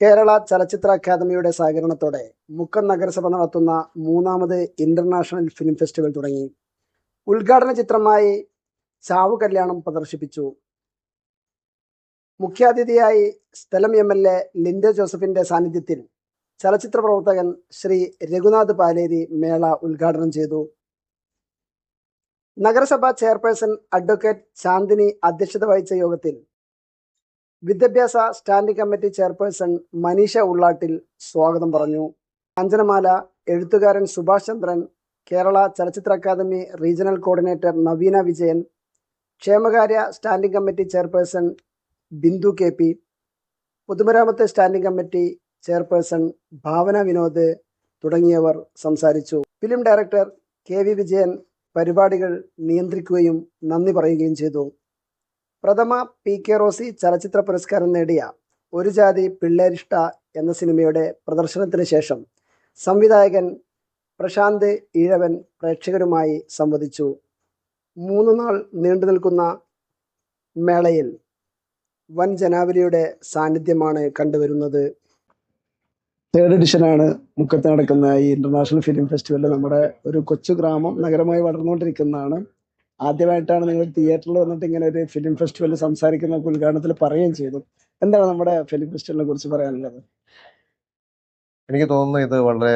കേരള ചലച്ചിത്ര അക്കാദമിയുടെ സഹകരണത്തോടെ മുക്കം നഗരസഭ നടത്തുന്ന മൂന്നാമത് ഇന്റർനാഷണൽ ഫിലിം ഫെസ്റ്റിവൽ തുടങ്ങി. ഉദ്ഘാടന ചിത്രമായി ചാവു കല്യാണം പ്രദർശിപ്പിച്ചു. മുഖ്യാതിഥിയായി സ്ഥലം എം എൽ എ ലിൻഡോ ജോസഫിന്റെ സാന്നിധ്യത്തിൽ ചലച്ചിത്ര പ്രവർത്തകൻ ശ്രീ രഘുനാഥ് പാലേരി മേള ഉദ്ഘാടനം ചെയ്തു. നഗരസഭ ചെയർപേഴ്സൺ അഡ്വക്കേറ്റ് ചാന്ദിനി അധ്യക്ഷത വഹിച്ച യോഗത്തിൽ വിദ്യാഭ്യാസ standing committee chairperson Maneesha Ullattil സ്വാഗതം പറഞ്ഞു. അഞ്ചനമാല എഴുത്തുകാരൻ സുഭാഷ് ചന്ദ്രൻ കേരള ചലച്ചിത്ര academy regional coordinator Naveena Vijayan ക്ഷേമകാര്യ standing committee chairperson Bindu K P പൊതുമരാമത്ത് standing committee chairperson Bhavana Vinod തുടങ്ങിയവർ സംസാരിച്ചു. Film director K V Vijayan പരിപാടികൾ നിയന്ത്രിക്കുകയും നന്ദി പറയുകയും ചെയ്തു. പ്രഥമ പി കെ റോസി ചലച്ചിത്ര പുരസ്കാരം നേടിയ ഒരു ജാതി പിള്ളേരിഷ്ട എന്ന സിനിമയുടെ പ്രദർശനത്തിന് ശേഷം സംവിധായകൻ പ്രശാന്ത് ഈഴവൻ പ്രേക്ഷകരുമായി സംവദിച്ചു. മൂന്ന് നാൾ നീണ്ടു നിൽക്കുന്ന മേളയിൽ വൻ ജനാവലിയുടെ സാന്നിധ്യമാണ് കണ്ടുവരുന്നത്. തേർഡ് എഡിഷനാണ് മുക്കത്ത് നടക്കുന്ന ഈ ഇന്റർനാഷണൽ ഫിലിം ഫെസ്റ്റിവലിൽ നമ്മുടെ ഒരു കൊച്ചു ഗ്രാമം നഗരമായി വളർന്നുകൊണ്ടിരിക്കുന്നതാണ്. ആദ്യമായിട്ടാണ് നിങ്ങൾ തിയേറ്ററിൽ വന്നിട്ട് ഇങ്ങനെ ഒരു ഫിലിം ഫെസ്റ്റിവലിൽ സംസാരിക്കുന്ന ഉദ്ഘാടനത്തിൽ പറയുകയും ചെയ്തു. എന്താണ് നമ്മുടെ ഫിലിം ഫെസ്റ്റിവലിനെ കുറിച്ച് പറയാനുള്ളത്? എനിക്ക് തോന്നുന്നു ഇത് വളരെ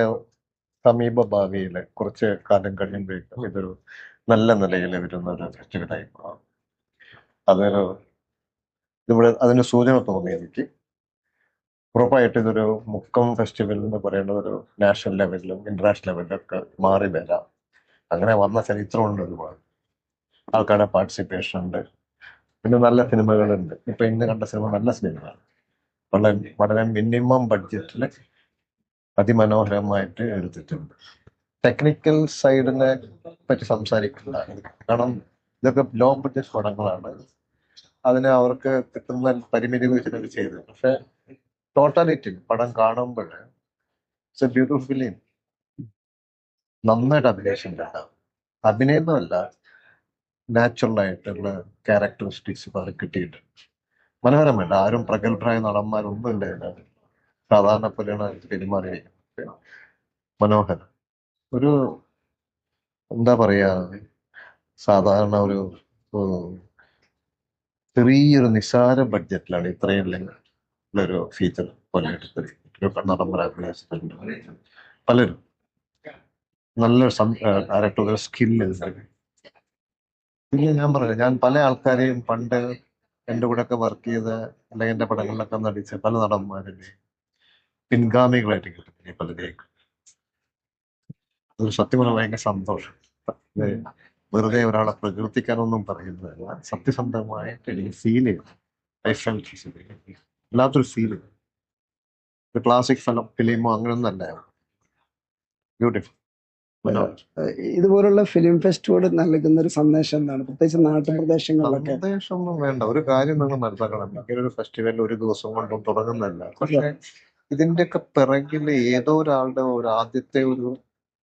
സമീപ ഭാവിയിൽ കുറച്ച് കാലം കഴിയുമ്പോഴേക്കും ഇതൊരു നല്ല നിലയിൽ വരുന്ന ഒരു ഫെസ്റ്റിവലായി മാറും. അതൊരു ഇവിടെ അതിന് സൂചന തോന്നി എനിക്ക് ഉറപ്പായിട്ട് ഇതൊരു മുക്കം ഫെസ്റ്റിവൽ എന്ന് പറയുന്നത് ഒരു നാഷണൽ ലെവലിലും ഇന്റർനാഷണൽ ലെവലിലും ഒക്കെ മാറി വരാം. അങ്ങനെ വന്ന ചരിത്രമുണ്ട് ഒരുപാട്. ആൾക്കാരുടെ പാർട്ടിസിപ്പേഷൻ ഉണ്ട്. പിന്നെ നല്ല സിനിമകളുണ്ട്. ഇപ്പൊ ഇന്ന് കണ്ട സിനിമ നല്ല സിനിമയാണ് വളരെ വളരെ മിനിമം ബഡ്ജറ്റിൽ അതിമനോഹരമായിട്ട് എടുത്തിട്ടുണ്ട്. ടെക്നിക്കൽ സൈഡിനെ പറ്റി സംസാരിക്കില്ല കാരണം ഇതൊക്കെ ലോ ബഡ്ജറ്റ് പടങ്ങളാണ്. അതിനെ അവർക്ക് കിട്ടുന്ന പരിമിതി വെച്ചിട്ട് ചെയ്തു. പക്ഷെ ടോട്ടാലിറ്റി പടം കാണുമ്പോൾ ഇറ്റ്സ് എ ബ്യൂട്ടിഫുൾ ഫിലിം നന്നായിട്ട് അഭിനയിച്ചിട്ടുണ്ട് അഭിനയമൊന്നുമല്ല നാച്ചുറൽ ആയിട്ടുള്ള ക്യാരക്ടറിസ്റ്റിക്സ് അവർ കിട്ടിയിട്ടുണ്ട്. മനോഹരമല്ല. ആരും പ്രഗത്ഭരായ നടന്മാരൊന്നും ഇതിനകത്ത്. സാധാരണ പോലെയാണ് പെരുമാറി മനോഹരം. ഒരു എന്താ പറയാ സാധാരണ ഒരു ചെറിയൊരു നിസാര ബഡ്ജറ്റിലാണ് ഇത്രയും ഉള്ളൊരു ഫീച്ചർ പോലെ എടുത്തിരിക്കുന്നത്. നടന്മാരെ അഭിനയിച്ചിട്ടുണ്ട് പലരും. നല്ലൊരു ഡയറക്ടർ സ്കില്ല് പിന്നെ ഞാൻ പറഞ്ഞു ഞാൻ പല ആൾക്കാരെയും പണ്ട് എന്റെ കൂടെ ഒക്കെ വർക്ക് ചെയ്ത് അല്ലെങ്കിൽ എന്റെ പടങ്ങളിലൊക്കെ നടിച്ച പല നടന്മാരുടെ പിൻഗാമികളായിട്ട് കിട്ടുന്നു പലരെയും അതൊരു സത്യം പറഞ്ഞാൽ ഭയങ്കര സന്തോഷം. വെറുതെ ഒരാളെ പ്രകീർത്തിക്കാനൊന്നും പറയുന്നതല്ല സത്യസന്ധമായിട്ട് എനിക്ക് ഫീൽ ചെയ്തു ഐ ഫെൽ ഫീൽ ഒരു ക്ലാസിക് ഫലം ഫിലിമോ അങ്ങനെയൊന്നും അല്ല. ബ്യൂട്ടിഫുൾ ഇതുപോലുള്ള ഫിലിം ഫെസ്റ്റിവൽ നൽകുന്ന ഒരു സന്ദേശം എന്താണ്? പ്രത്യേകിച്ച് നാട്ടുപ്രദേശങ്ങളിലൊക്കെ സന്ദേശമൊന്നും വേണ്ട. ഒരു കാര്യം നിങ്ങൾ മനസ്സിലാക്കണം. ഇങ്ങനൊരു ഒരു ഫെസ്റ്റിവൽ ഒരു ദിവസം കൊണ്ടും തുടങ്ങുന്നില്ല പക്ഷെ ഇതിന്റെയൊക്കെ പിറകിൽ ഏതോ ഒരാളുടെ ഒരു ആദ്യത്തെ ഒരു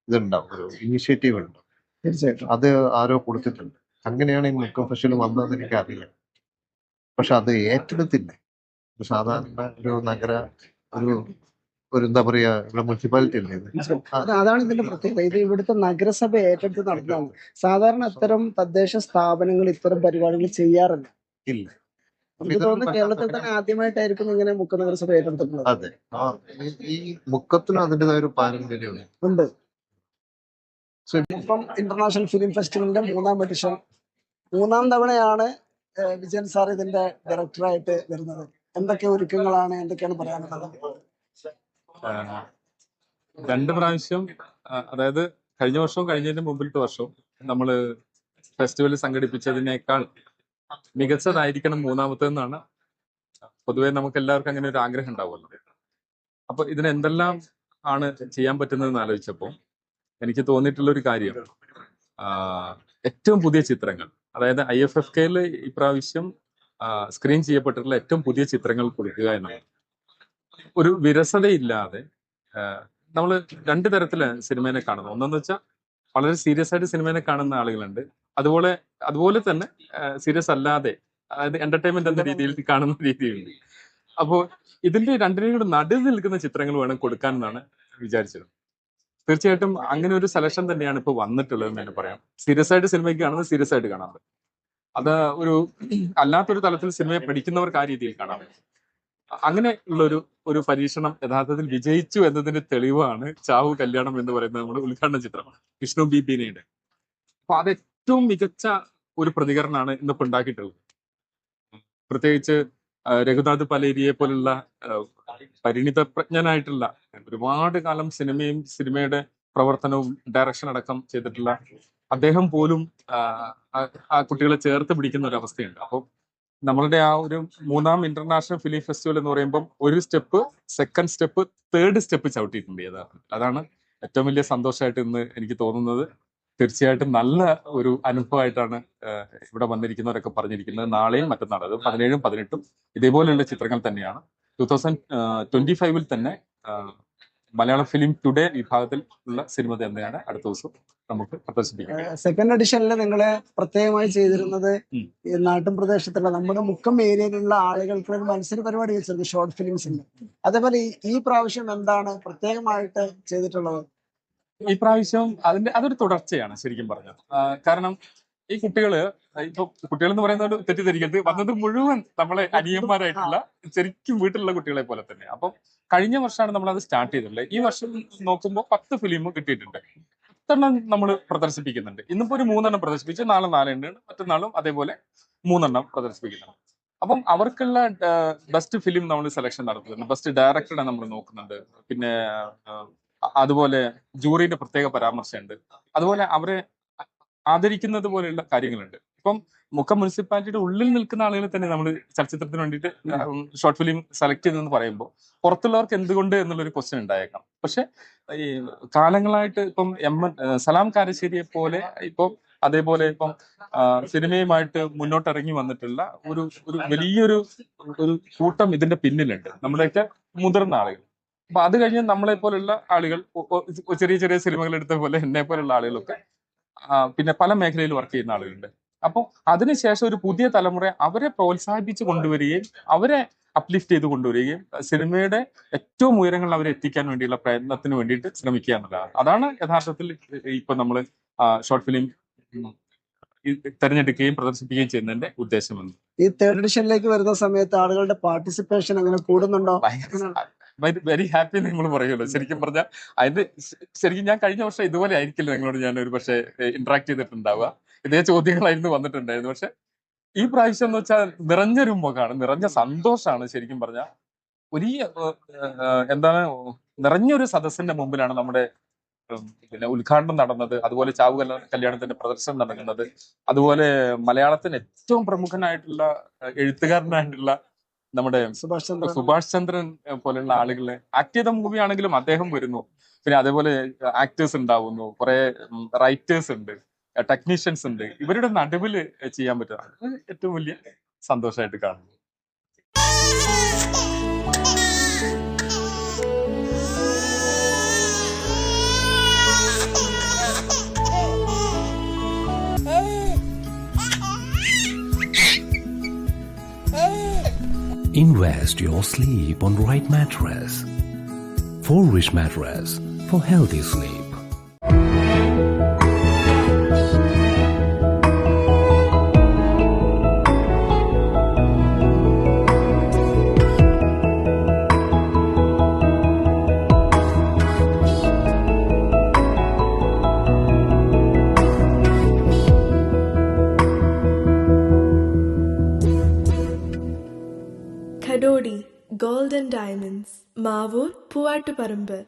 ഇതുണ്ടാവും. ഒരു ഇനിഷ്യേറ്റീവ് ഉണ്ട് തീർച്ചയായിട്ടും. അത് ആരോ കൊടുത്തിട്ടുണ്ട്. അങ്ങനെയാണ് ഈ മുക്കം ഫെസ്റ്റിവൽ വന്നതെന്ന് എനിക്കറിയാം പക്ഷെ അത് ഏറ്റെടുത്തില്ല. സാധാരണ ഒരു നഗര ഒരു ഒരു എന്താ പറയാ ഇവിടെ മുനിസിപ്പാലിറ്റി അല്ലേ ഇത്? അതാണ് ഇതിന്റെ പ്രത്യേകത. ഇത് ഇവിടുത്തെ നഗരസഭ ഏറ്റെടുത്ത് നടത്തുന്നതാണ് സാധാരണ അത്തരം തദ്ദേശ സ്ഥാപനങ്ങൾ ഇത്തരം പരിപാടികൾ ചെയ്യാറില്ല. ഇല്ല. എനിക്ക് തോന്നുന്നു കേരളത്തിൽ തന്നെ ആദ്യമായിട്ടായിരിക്കും ഇങ്ങനെ മുക്ക നഗരസഭ ഏറ്റെടുത്തിട്ടുള്ളത്. അതെ. ആ, ഈ- അതിന്റെതായ ഒരു പാരമ്പര്യമുണ്ട്. ഉണ്ട്. ഇപ്പം ഇന്റർനാഷണൽ ഫിലിം ഫെസ്റ്റിവലിന്റെ മൂന്നാം എഡിഷൻ മൂന്നാം തവണയാണ് ഏഹ്, വിജയൻ സാർ ഇതിന്റെ ഡയറക്ടറായിട്ട് വരുന്നത്. എന്തൊക്കെ ഒരുക്കങ്ങളാണ് എന്തൊക്കെയാണ് പറയാനുള്ളത്? രണ്ട് പ്രാവശ്യം അതായത് കഴിഞ്ഞ വർഷവും കഴിഞ്ഞതിന്റെ മുമ്പിലത്തെ വർഷവും നമ്മൾ ഫെസ്റ്റിവൽ സംഘടിപ്പിച്ചതിനേക്കാൾ മികച്ചതായിരിക്കണം മൂന്നാമത്തേന്നാണ് പൊതുവെ നമുക്ക് എല്ലാവർക്കും അങ്ങനെ ഒരു ആഗ്രഹം ഉണ്ടാവുമല്ലോ. അപ്പൊ ഇതിനെന്തെല്ലാം ആണ് ചെയ്യാൻ പറ്റുന്നതെന്ന് ആലോചിച്ചപ്പോൾ എനിക്ക് തോന്നിയിട്ടുള്ള ഒരു കാര്യം ഏറ്റവും പുതിയ ചിത്രങ്ങൾ അതായത് ഐ എഫ് എഫ് കെയിൽ ഇപ്രാവശ്യം സ്ക്രീൻ ചെയ്യപ്പെട്ടിട്ടുള്ള ഏറ്റവും പുതിയ ചിത്രങ്ങൾ കൊടുക്കുക എന്നുള്ളത് ഒരു വിരസതയില്ലാതെ നമ്മൾ രണ്ട് തരത്തിൽ സിനിമേനെ കാണുന്നു. ഒന്നെന്ന് വെച്ചാൽ വളരെ സീരിയസ് ആയിട്ട് സിനിമേനെ കാണുന്ന ആളുകളുണ്ട്. അതുപോലെ അതുപോലെ തന്നെ സീരിയസ് അല്ലാതെ അതായത് എന്റർടൈൻമെന്റ് എന്ന രീതിയിൽ കാണുന്ന രീതിയുണ്ട്. അപ്പോൾ ഇതിന്റെ രണ്ടിനെയും കൂടെ നടുവിൽ നിൽക്കുന്ന ചിത്രങ്ങൾ വേണം കൊടുക്കാൻ എന്നാണ് വിചാരിച്ചത്. തീർച്ചയായിട്ടും അങ്ങനെ ഒരു സെലക്ഷൻ തന്നെയാണ് ഇപ്പൊ വന്നിട്ടുള്ളത് എന്ന് തന്നെ പറയാം. സീരിയസ് ആയിട്ട് സിനിമയ്ക്ക് കാണുന്നത് സീരിയസ് ആയിട്ട് കാണാൻ പറ്റും അത് ഒരു അല്ലാത്തൊരു തലത്തിൽ സിനിമയെ പഠിക്കുന്നവർക്ക് ആ രീതിയിൽ കാണാം. പറ്റും അങ്ങനെ ഉള്ള ഒരു പരീക്ഷണം യഥാർത്ഥത്തിൽ വിജയിച്ചു എന്നതിന്റെ തെളിവാണ് ചാവു കല്യാണം എന്ന് പറയുന്ന നമ്മുടെ ഉദ്ഘാടന ചിത്രം വിഷ്ണു ബി ബീനയുടെ അപ്പൊ അത് ഏറ്റവും മികച്ച ഒരു പ്രതികരണമാണ് ഇന്നിപ്പോ ഉണ്ടാക്കിയിട്ടുള്ളത്. പ്രത്യേകിച്ച് രഘുനാഥ് പലേരിയെ പോലുള്ള പരിണിത പ്രജ്ഞനായിട്ടുള്ള ഒരുപാട് കാലം സിനിമയും സിനിമയുടെ പ്രവർത്തനവും ഡയറക്ഷൻ അടക്കം ചെയ്തിട്ടുള്ള അദ്ദേഹം പോലും ആ കുട്ടികളെ ചേർത്ത് പിടിക്കുന്ന ഒരു അവസ്ഥയുണ്ട്. അപ്പോൾ നമ്മളുടെ ആ ഒരു മൂന്നാം ഇന്റർനാഷണൽ ഫിലിം ഫെസ്റ്റിവൽ എന്ന് പറയുമ്പോൾ ഒരു step second step third step ചവിട്ടിയിട്ടുണ്ട് യഥാർത്ഥത്തിൽ. അതാണ് ഏറ്റവും വലിയ സന്തോഷമായിട്ട് ഇന്ന് എനിക്ക് തോന്നുന്നത്. തീർച്ചയായിട്ടും നല്ല ഒരു അനുഭവമായിട്ടാണ് ഇവിടെ വന്നിരിക്കുന്നവരൊക്കെ പറഞ്ഞിരിക്കുന്നത്. നാളെയും മറ്റന്നാളും അത് പതിനേഴും പതിനെട്ടും ഇതേപോലെയുള്ള ചിത്രങ്ങൾ തന്നെയാണ്. ടൂ തൗസൻഡ് ട്വന്റി ഫൈവിൽ തന്നെ മലയാളം ഫിലിം ടുഡേ വിഭാഗത്തിൽ ഉള്ള സിനിമ തന്നെയാണ് അടുത്ത ദിവസം. നമുക്ക് പ്രദർശിപ്പിക്കാം. സെക്കൻഡ് എഡിഷനിൽ നിങ്ങൾ പ്രത്യേകമായി ചെയ്തിരുന്നത്. ഈ നാട്ടും പ്രദേശത്തുള്ള നമ്മുടെ മുക്കം ഏരിയയിലുള്ള ആളുകൾക്ക് ഒരു മത്സര പരിപാടി വെച്ചിരുന്നു ഷോർട്ട് ഫിലിംസിന്റെ അതേപോലെ ഈ- ഈ പ്രാവശ്യം എന്താണ് പ്രത്യേകമായിട്ട് ചെയ്തിട്ടുള്ളത്? ഈ പ്രാവശ്യം അതിന്റെ അതൊരു തുടർച്ചയാണ് ശരിക്കും പറഞ്ഞത് കാരണം ഈ കുട്ടികൾ ഇപ്പൊ കുട്ടികൾ എന്ന് പറയുന്നത് തെറ്റിദ്ധരിക്കരുത്. വന്നത് മുഴുവൻ നമ്മളെ അനിയന്മാരായിട്ടുള്ള ശരിക്കും വീട്ടിലുള്ള കുട്ടികളെ പോലെ തന്നെ. അപ്പം കഴിഞ്ഞ വർഷമാണ് നമ്മൾ അത് സ്റ്റാർട്ട് ചെയ്തിട്ടുള്ളത്. ഈ വർഷം നോക്കുമ്പോൾ പത്ത് ഫിലിം കിട്ടിയിട്ടുണ്ട്. പത്തെണ്ണം നമ്മൾ പ്രദർശിപ്പിക്കുന്നുണ്ട്. ഇന്നിപ്പോ ഒരു മൂന്നെണ്ണം പ്രദർശിപ്പിച്ചു നാളെ നാലെണ്ണം മറ്റന്നാളും അതേപോലെ മൂന്നെണ്ണം പ്രദർശിപ്പിക്കുന്നുണ്ട്. അപ്പം അവർക്കുള്ള ബെസ്റ്റ് ഫിലിം നമ്മൾ സെലക്ഷൻ നടത്തുന്നുണ്ട്. ബെസ്റ്റ് ഡയറക്ടറെ നമ്മൾ നോക്കുന്നുണ്ട്. പിന്നെ അതുപോലെ ജൂറിന്റെ പ്രത്യേക പരാമർശമുണ്ട്. അതുപോലെ അവരെ ആദരിക്കുന്നത് പോലെയുള്ള കാര്യങ്ങളുണ്ട്. ഇപ്പം മുക്കം മുനിസിപ്പാലിറ്റിയുടെ ഉള്ളിൽ നിൽക്കുന്ന ആളുകളെ തന്നെ നമ്മൾ ചലച്ചിത്രത്തിന് വേണ്ടിയിട്ട് ഷോർട്ട് ഫിലിം സെലക്ട് ചെയ്തെന്ന് പറയുമ്പോൾ പുറത്തുള്ളവർക്ക് എന്തുകൊണ്ട് എന്നുള്ളൊരു ക്വസ്റ്റ്യൻ ഉണ്ടായേക്കാം. പക്ഷെ ഈ കാലങ്ങളായിട്ട് ഇപ്പം എം എൻ സലാം കാരശ്ശേരിയെ പോലെ ഇപ്പം അതേപോലെ ഇപ്പം സിനിമയുമായിട്ട് മുന്നോട്ടിറങ്ങി വന്നിട്ടുള്ള ഒരു ഒരു വലിയൊരു ഒരു കൂട്ടം ഇതിന്റെ പിന്നിലുണ്ട്. നമ്മുടെയൊക്കെ മുതിർന്ന ആളുകൾ. അപ്പൊ അത് കഴിഞ്ഞ് നമ്മളെ പോലുള്ള ആളുകൾ ചെറിയ ചെറിയ സിനിമകൾ എടുത്ത പോലെ എന്നെ പോലുള്ള ആളുകളൊക്കെ പിന്നെ പല മേഖലയിൽ വർക്ക് ചെയ്യുന്ന ആളുകളുണ്ട്. അപ്പോൾ അതിനുശേഷം ഒരു പുതിയ തലമുറ അവരെ പ്രോത്സാഹിപ്പിച്ച് കൊണ്ടുവരികയും അവരെ അപ്ലിഫ്റ്റ് ചെയ്ത് കൊണ്ടുവരികയും സിനിമയുടെ ഏറ്റവും ഉയരങ്ങളിൽ അവരെ എത്തിക്കാൻ വേണ്ടിയുള്ള പ്രയത്നത്തിന് വേണ്ടിയിട്ട് ശ്രമിക്കുക എന്നുള്ളതാണ്. അതാണ് യഥാർത്ഥത്തിൽ ഇപ്പൊ നമ്മൾ ഷോർട്ട് ഫിലിം തെരഞ്ഞെടുക്കുകയും പ്രദർശിപ്പിക്കുകയും ചെയ്യുന്നതിന്റെ ഉദ്ദേശമെന്ന് ഈ തേർഡ് എഡിഷനിലേക്ക് വരുന്ന സമയത്ത് ആളുകളുടെ പാർട്ടിസിപ്പേഷൻ അങ്ങനെ കൂടുന്നുണ്ടോ? വെരി ഹാപ്പി നിങ്ങൾ പറയുമല്ലോ. ശരിക്കും പറഞ്ഞാൽ അതിന്റെ ശരിക്കും ഞാൻ കഴിഞ്ഞ വർഷം ഇതുപോലെ ആയിരിക്കില്ല നിങ്ങളോട് ഞാൻ ഒരു പക്ഷേ ഇന്ററാക്ട് ചെയ്തിട്ടുണ്ടാവുക. ഇതേ ചോദ്യങ്ങളായിരുന്നു വന്നിട്ടുണ്ടായിരുന്നു പക്ഷെ ഈ പ്രാവശ്യം എന്ന് വെച്ചാൽ നിറഞ്ഞൊരു മുഖമാണ്. നിറഞ്ഞ സന്തോഷമാണ് ശരിക്കും പറഞ്ഞാൽ. വലിയ എന്താണ് നിറഞ്ഞ നിറഞ്ഞൊരു സദസ്സിന്റെ മുമ്പിലാണ് നമ്മുടെ പിന്നെ ഉദ്ഘാടനം നടന്നത്. അതുപോലെ ചാവു കല്യാണത്തിന്റെ പ്രദർശനം നടക്കുന്നത്. അതുപോലെ മലയാളത്തിന് ഏറ്റവും പ്രമുഖനായിട്ടുള്ള എഴുത്തുകാരനായിട്ടുള്ള നമ്മുടെ സുഭാഷ് ചന്ദ്ര സുഭാഷ് ചന്ദ്രൻ പോലെയുള്ള പോലുള്ള ആളുകളെ ആക്ട് ചെയ്ത മൂവി ആണെങ്കിലും അദ്ദേഹം വരുന്നു. പിന്നെ അതേപോലെ ആക്ടേഴ്സ് ഉണ്ടാവുന്നു. കുറെ റൈറ്റേഴ്സ് ഉണ്ട്. ടെക്നീഷ്യൻസ് ഉണ്ട് ഇവരുടെ നടുവിൽ ചെയ്യാൻ പറ്റുക അത് ഏറ്റവും വലിയ സന്തോഷമായിട്ട് കാണുന്നു Invest your sleep on right mattress. For rich mattress for healthy sleep. நாட்டு பரும்பு.